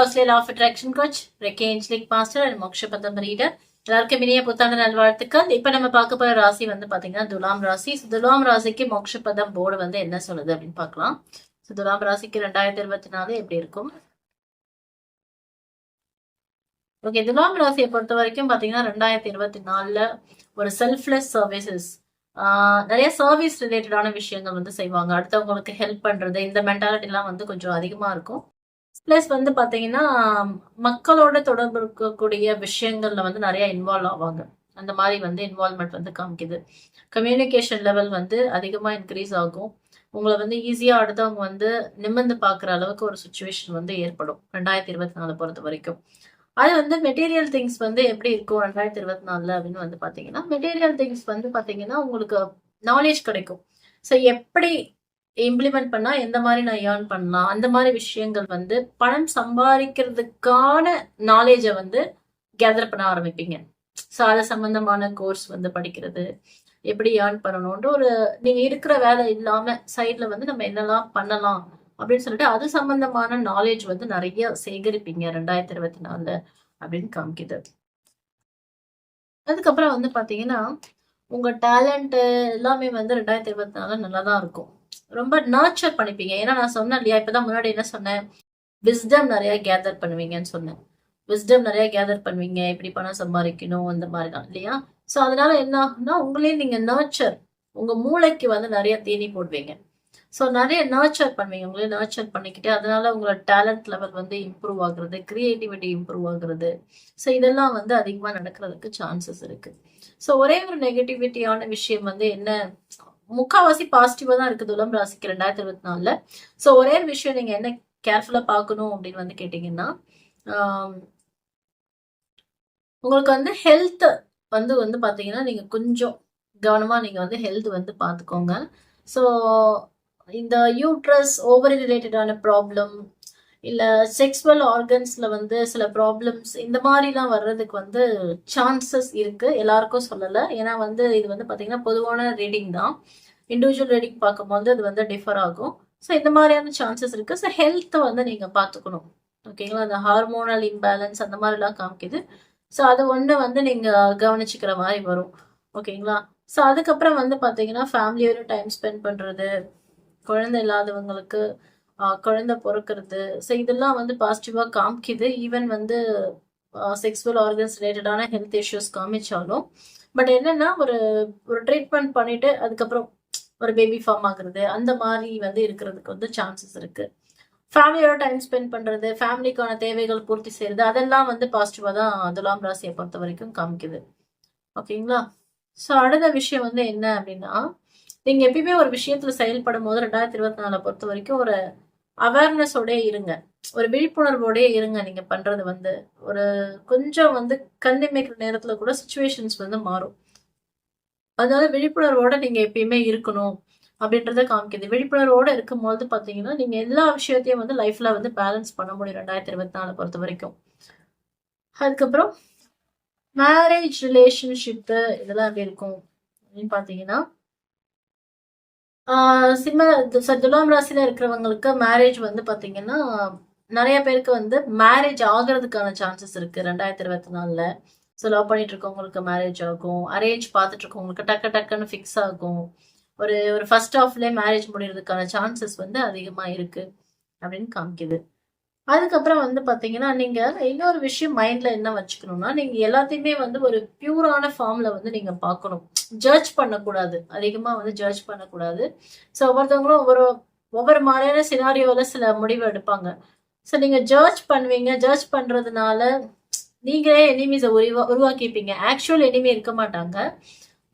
Australia of attraction coach reiki angelic master and Moksha Padam reader எல்லாருக்கும் இனிய புத்தாண்டு நல்வாழ்த்துக்கள் இப்ப நம்ம பார்க்க போற ராசி வந்து பாத்தீங்கன்னா துலாம் ராசி துலாம் ராசிக்கு மோக்ஷ பதம் போர்டு வந்து என்ன சொல்லுது அப்படின்னு பார்க்கலாம் துலாம் ராசிக்கு ரெண்டாயிரத்தி இருபத்தி நாலு எப்படி இருக்கும் ஓகே துலாம் ராசியை பொறுத்த வரைக்கும் பாத்தீங்கன்னா ரெண்டாயிரத்தி இருபத்தி நாலுல ஒரு செல்ஃப்லெஸ் சர்வீசஸ் நிறைய சர்வீஸ் ரிலேட்டடான விஷயங்கள் வந்து செய்வாங்க அடுத்தவங்களுக்கு ஹெல்ப் பண்றது இந்த மென்டாலிட்டிலாம் வந்து கொஞ்சம் அதிகமா இருக்கும் ப்ளஸ் வந்து பார்த்தீங்கன்னா மக்களோட தொடர்பு இருக்கக்கூடிய விஷயங்கள்ல வந்து நிறைய இன்வால்வ் ஆவாங்க. அந்த மாதிரி வந்து இன்வால்மெண்ட் வந்து காமிக்குது. கம்யூனிகேஷன் லெவல் வந்து அதிகமாக இன்க்ரீஸ் ஆகும். உங்களை வந்து ஈஸியாக அடுத்தவங்க வந்து நிமிர்ந்து பார்க்குற அளவுக்கு ஒரு சுச்சுவேஷன் வந்து ஏற்படும். ரெண்டாயிரத்தி இருபத்தி நாலு பொறுத்த வரைக்கும். அது வந்து மெட்டீரியல் திங்ஸ் வந்து எப்படி இருக்கும் ரெண்டாயிரத்தி இருபத்தி நாலுல அப்படின்னு வந்து பார்த்தீங்கன்னா மெட்டீரியல் திங்ஸ் வந்து பார்த்தீங்கன்னா உங்களுக்கு நாலேஜ் கிடைக்கும். ஸோ எப்படி இம்ப்ளிமெண்ட் பண்ணா எந்த மாதிரி நான் ஏர்ன் பண்ணலாம்? அந்த மாதிரி விஷயங்கள் வந்து பணம் சம்பாதிக்கிறதுக்கான நாலேஜை வந்து கேதர் பண்ண ஆரம்பிப்பீங்க. ஸோ அது சம்பந்தமான கோர்ஸ் வந்து படிக்கிறது எப்படி ஏர்ன் பண்ணணும்ன்ற ஒரு நீங்க இருக்கிற வேலை இல்லாம சைட்ல வந்து நம்ம என்னெல்லாம் பண்ணலாம் அப்படின்னு சொல்லிட்டு அது சம்பந்தமான நாலேஜ் வந்து நிறைய சேகரிப்பீங்க ரெண்டாயிரத்தி இருபத்தி நாலுல அப்படின்னு காமிக்குது. அதுக்கப்புறம் வந்து பாத்தீங்கன்னா உங்க டேலண்ட் எல்லாமே வந்து ரெண்டாயிரத்தி இருபத்தி நாலுல நல்லா தான் இருக்கும். ரொம்ப நர்ச்சர் பண்ணிப்பீங்க. ஏன்னா நான் சொன்னேன் இல்லையா இப்பதான் முன்னாடி என்ன சொன்னேன்? விஸ்டம் நிறைய கேதர் பண்ணுவீங்கன்னு சொன்னேன். விஸ்டம் நிறைய கேதர் பண்ணுவீங்க. இப்படி பணம் சம்பாதிக்கணும் அந்த மாதிரிலாம் இல்லையா? ஸோ அதனால என்ன ஆகும்னா உங்களே நீங்க நர்ச்சர் உங்க மூளைக்கு வந்து நிறைய தீனி போடுவீங்க. ஸோ நிறைய நர்ச்சர் பண்ணுவீங்க. உங்களே நர்ச்சர் பண்ணிக்கிட்டு அதனால உங்களோட டேலண்ட் லெவல் வந்து இம்ப்ரூவ் ஆகுறது கிரியேட்டிவிட்டி இம்ப்ரூவ் ஆகுறது. ஸோ இதெல்லாம் வந்து அதிகமாக நடக்கிறதுக்கு சான்சஸ் இருக்கு. ஸோ ஒரே ஒரு நெகட்டிவிட்டியான விஷயம் வந்து என்ன? முக்காவாசி பாசிட்டிவா தான் இருக்கு துலம் ராசிக்கு ரெண்டாயிரத்தி இருபத்தி நாலுல. ஸோ ஒரே ஒரு விஷயம் நீங்க என்ன கேர்ஃபுல்லா பார்க்கணும் அப்படின்னு வந்து கேட்டீங்கன்னா உங்களுக்கு வந்து ஹெல்த் வந்து வந்து பாத்தீங்கன்னா நீங்க கொஞ்சம் கவனமா நீங்க வந்து ஹெல்த் வந்து பார்த்துக்கோங்க. ஸோ இந்த யூட்ரஸ் ஓவரி ரிலேட்டடான ப்ராப்ளம் இல்லை செக்ஸுவல் ஆர்கன்ஸில் வந்து சில ப்ராப்ளம்ஸ் இந்த மாதிரிலாம் வர்றதுக்கு வந்து சான்சஸ் இருக்குது எல்லாருக்கும் சொல்லலை. ஏன்னா வந்து இது வந்து பார்த்திங்கன்னா பொதுவான ரீடிங் தான். இண்டிவிஜுவல் ரீடிங் பார்க்கும்போது அது வந்து டிஃபர் ஆகும். ஸோ இந்த மாதிரியான சான்சஸ் இருக்குது ஸோ ஹெல்த்தை வந்து நீங்கள் பார்த்துக்கணும். ஓகேங்களா அந்த ஹார்மோனல் இம்பேலன்ஸ் அந்த மாதிரிலாம் காமிக்குது. ஸோ அது ஒன்று வந்து நீங்கள் கவனிச்சுக்கிற மாதிரி வரும். ஓகேங்களா ஸோ அதுக்கப்புறம் வந்து பார்த்தீங்கன்னா ஃபேமிலியோட டைம் ஸ்பெண்ட் பண்ணுறது குழந்தை இல்லாதவங்களுக்கு குழந்தை பிறக்கிறது. ஸோ இதெல்லாம் வந்து பாசிட்டிவாக காமிக்குது. ஈவன் வந்து செக்ஸுவல் ஆர்கன்ஸ் ரிலேட்டடான ஹெல்த் இஷ்யூஸ் காமிச்சாலும். பட் என்னன்னா ஒரு ஒரு ட்ரீட்மெண்ட் பண்ணிட்டு அதுக்கப்புறம் ஒரு பேபி ஃபார்ம் ஆகுறது. அந்த மாதிரி வந்து இருக்கிறதுக்கு வந்து சான்சஸ் இருக்கு. ஃபேமிலியோட டைம் ஸ்பெண்ட் பண்றது ஃபேமிலிக்கான தேவைகள் பூர்த்தி செய்யறது அதெல்லாம் வந்து பாசிட்டிவா தான் துலாம் ராசியை பொறுத்த வரைக்கும் காமிக்குது. ஓகேங்களா? ஸோ அடுத்த விஷயம் வந்து என்ன அப்படின்னா நீங்க எப்பயுமே ஒரு விஷயத்துல செயல்படும் போது ரெண்டாயிரத்தி இருபத்தி நாலை பொறுத்த வரைக்கும் ஒரு அவேர்னஸோடய இருங்க. ஒரு விழிப்புணர்வோடய இருங்க. நீங்க பண்றது வந்து ஒரு கொஞ்சம் வந்து கண்டிமைக்கிற நேரத்துல கூட சுச்சுவேஷன்ஸ் வந்து மாறும். அதனால விழிப்புணர்வோட நீங்க எப்பயுமே இருக்கணும் அப்படின்றத காமிக்குது. விழிப்புணர்வோட இருக்கும்போது பாத்தீங்கன்னா நீங்க எல்லா விஷயத்தையும் வந்து லைஃப்ல வந்து பேலன்ஸ் பண்ண முடியும் ரெண்டாயிரத்தி இருபத்தி நாலு பொறுத்த வரைக்கும். அதுக்கப்புறம் மேரேஜ் ரிலேஷன்ஷிப்பு இதெல்லாம் எப்படி இருக்கும் அப்படின்னு பாத்தீங்கன்னா சிம்ம ச- துலாம் ராசியில இருக்கிறவங்களுக்கு மேரேஜ் வந்து பாத்தீங்கன்னா நிறைய பேருக்கு வந்து மேரேஜ் ஆகிறதுக்கான சான்சஸ் இருக்கு. ரெண்டாயிரத்தி இருபத்தி நாலுல. ஸோ லவ் பண்ணிட்டு இருக்கவங்களுக்கு மேரேஜ் ஆகும். அரேஞ்ச் பார்த்துட்டு இருக்கவங்களுக்கு டக்கு டக்குன்னு ஃபிக்ஸ் ஆகும். ஒரு ஒரு ஃபர்ஸ்ட் ஆஃப்லேயே மேரேஜ் முடிகிறதுக்கான சான்சஸ் வந்து அதிகமாக இருக்கு அப்படின்னு காமிக்குது. அதுக்கப்புறம் வந்து பார்த்தீங்கன்னா நீங்கள் இன்னொரு விஷயம் மைண்டில் என்ன வச்சுக்கணும்னா நீங்கள் எல்லாத்தையுமே வந்து ஒரு பியூரான ஃபார்மில் வந்து நீங்கள் பார்க்கணும். ஜட்ஜ் பண்ணக்கூடாது. அதிகமாக வந்து ஜட்ஜ் பண்ணக்கூடாது. ஸோ ஒவ்வொருத்தவங்களும் ஒவ்வொரு ஒவ்வொரு மாதிரியான சினாரியோவில் சில முடிவு எடுப்பாங்க. ஸோ நீங்கள் ஜட்ஜ் பண்ணுவீங்க. ஜட்ஜ் பண்ணுறதுனால நீங்களே எனிமீஸை உருவா உருவாக்கிப்பீங்க. ஆக்சுவல் எனிமி இருக்க மாட்டாங்க.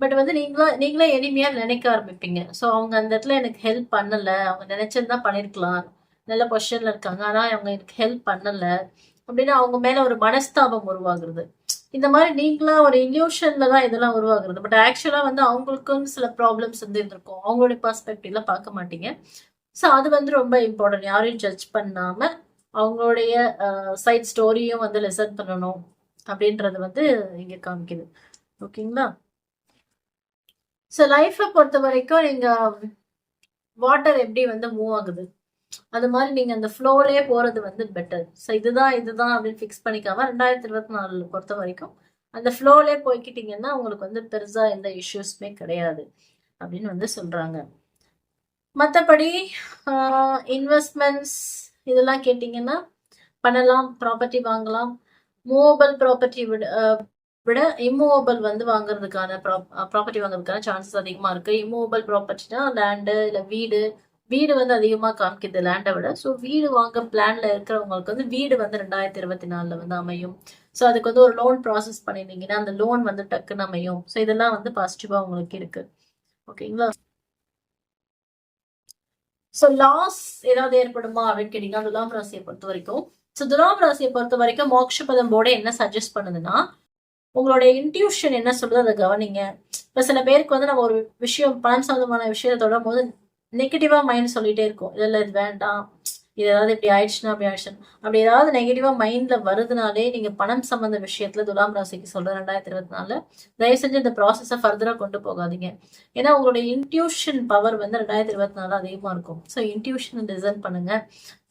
பட் வந்து நீங்களா நீங்களே எளிமையாக நினைக்க ஆரம்பிப்பீங்க. ஸோ அவங்க அந்த இடத்துல எனக்கு ஹெல்ப் பண்ணலை. அவங்க நினைச்சிருந்தா பண்ணிருக்கலாம். நல்ல பொசிஷனில் இருக்காங்க. ஆனால் அவங்க எனக்கு ஹெல்ப் பண்ணலை. அப்படின்னு அவங்க மேலே ஒரு மனஸ்தாபம் உருவாகுறது. இந்த மாதிரி நீங்களா ஒரு இல்யூஷன்ல தான் இதெல்லாம் உருவாகுறது. பட் ஆக்சுவலா வந்து அவங்களுக்கும் சில ப்ராப்ளம்ஸ் வந்து இருந்திருக்கும். அவங்களுடைய பர்ஸ்பெக்டிவ்ல பார்க்க மாட்டீங்க. ஸோ அது வந்து ரொம்ப இம்பார்ட்டன்ட் யாரையும் ஜட்ஜ் பண்ணாம அவங்களுடைய சைட் ஸ்டோரியும் வந்து லெசன் பண்ணணும் அப்படின்றது வந்து இங்க காமிக்குது. ஓகேங்களா? ஸோ லைஃப்பை பொறுத்த வரைக்கும் நீங்க வாட்டர் எப்படி வந்து மூவ் ஆகுது? அது மாதிரி நீங்க அந்த ஃப்ளோலே போறது வந்து பெட்டர் ஸோ இதுதான் இதுதான் அப்படின்னு ஃபிக்ஸ் பண்ணிக்காம ரெண்டாயிரத்தி இருபத்தி நாலுல பொறுத்த வரைக்கும் அந்த ஃப்ளோலே போய்க்கிட்டீங்கன்னா உங்களுக்கு வந்து பெருசா எந்த இஷ்யூஸ்மே கிடையாது அப்படின்னு வந்து சொல்றாங்க. மற்றபடி இன்வெஸ்ட்மெண்ட்ஸ் இதெல்லாம் கேட்டிங்கன்னா பண்ணலாம் ப்ராப்பர்ட்டி வாங்கலாம். மூவபிள் ப்ராப்பர்ட்டி விட விட இம்மூவபிள் வந்து வாங்குறதுக்கான ப்ராப்பர்ட்டி வாங்குறதுக்கான சான்சஸ் அதிகமாக இருக்குது இம்மூவபிள் ப்ராப்பர்ட்டினா லேண்டு இல்லை வீடு வீடு வந்து அதிகமாக காமிக்குது லேண்டை விட ஸோ வீடு வாங்க பிளான்ல இருக்கிறவங்களுக்கு வந்து வீடு வந்து ரெண்டாயிரத்தி இருபத்தி நாலில் வந்து அமையும். ஸோ அதுக்கு வந்து ஒரு லோன் ப்ராசஸ் பண்ணியிருந்தீங்கன்னா அந்த லோன் வந்து டக்குன்னு அமையும். ஸோ இதெல்லாம் வந்து பாசிட்டிவாக உங்களுக்கு இருக்கு. ஓகேங்களா ஸோ லாஸ் ஏதாவது ஏற்படுமா அப்படின்னு கேட்டீங்கன்னா துலாம் ராசியை பொறுத்த வரைக்கும். ஸோ துலாம் ராசியை பொறுத்த வரைக்கும் மோக்ஷபதம் போர்டு என்ன சஜஸ்ட் பண்ணுதுன்னா உங்களுடைய இன்ட்யூஷன் என்ன சொல்லுது அதை கவனிங்க. இப்போ சில பேருக்கு வந்து நம்ம ஒரு விஷயம் பணம் சம்பந்தமான விஷயத்தை தொடரும் போது நெகட்டிவாக மைண்ட் சொல்லிகிட்டே இருக்கும். இல்லை இது வேண்டாம். இது ஏதாவது இப்படி ஆயிடுச்சுன்னா அப்படி ஆயிடுச்சுன்னா அப்படி ஏதாவது நெகட்டிவாக மைண்டில் வருதுனாலே நீங்கள் பணம் சம்மந்த விஷயத்தில் துலாம் ராசிக்கு சொல்கிற ரெண்டாயிரத்தி இருபத்தி நாலு தயவு செஞ்சு இந்த ப்ராசஸை ஃபர்தராக கொண்டு போகாதீங்க. ஏன்னா உங்களுடைய இன்ட்யூஷன் பவர் வந்து ரெண்டாயிரத்தி இருபத்தி நாலு அதிகமாக இருக்கும். ஸோ இன்ட்யூஷன் டிசைன் பண்ணுங்கள்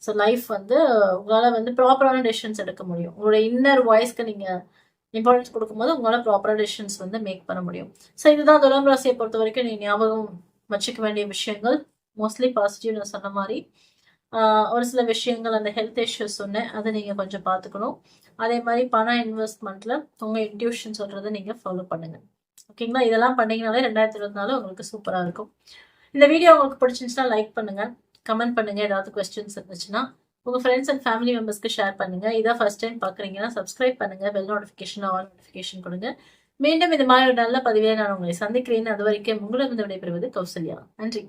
ஸோ லைஃப் வந்து உங்களால் வந்து ப்ராப்பரான டெசிஷன்ஸ் எடுக்க முடியும். உங்களுடைய இன்னர் வாய்ஸ்க்கு நீங்கள் இம்பார்ட்டன்ஸ் கொடுக்கும்போது உங்களால் ப்ராப்பரான டெசிஷன்ஸ் வந்து மேக் பண்ண முடியும். ஸோ இதுதான் துலாம் ராசியை பொறுத்த வரைக்கும் நீங்கள் ஞாபகம் வச்சுக்க வேண்டிய விஷயங்கள். மோஸ்ட்லி பாசிட்டிவ் நான் சொன்ன மாதிரி. ஒரு சில விஷயங்கள் அந்த ஹெல்த் இஷ்யூஸ் சொன்னேன். அதை நீங்கள் கொஞ்சம் பார்த்துக்கணும். அதே மாதிரி பணம் இன்வெஸ்ட்மெண்ட்ல உங்கள் இன்ட்யூஷன் சொல்கிறத நீங்கள் ஃபாலோ பண்ணுங்க. ஓகேங்களா இதெல்லாம் பண்ணீங்கனாலே ரெண்டாயிரத்தி இருபத்தி நாலு உங்களுக்கு சூப்பராக இருக்கும். இந்த வீடியோ உங்களுக்கு பிடிச்சிருந்துச்சுன்னா லைக் பண்ணுங்க. கமெண்ட் பண்ணுங்க. ஏதாவது கொஸ்டின்ஸ் இருந்துச்சுன்னா உங்கள் ஃப்ரெண்ட்ஸ் அண்ட் ஃபேமிலி மெம்பர்ஸ்க்கு ஷேர் பண்ணுங்க. இதான் ஃபர்ஸ்ட் டைம் பார்க்குறீங்கன்னா சப்ஸ்கிரைப் பண்ணுங்க. பெல் நோட்டிஃபிகேஷன் ஆல் நோட்டிஃபிகேஷன் கொடுங்க. மீண்டும் இது மாதிரி ஒரு நல்ல பதிவே நான் உங்களை சந்திக்கிறேன். அது வரைக்கும் உங்களிடம் விடைபெறுவது கௌசல்யா. நன்றி.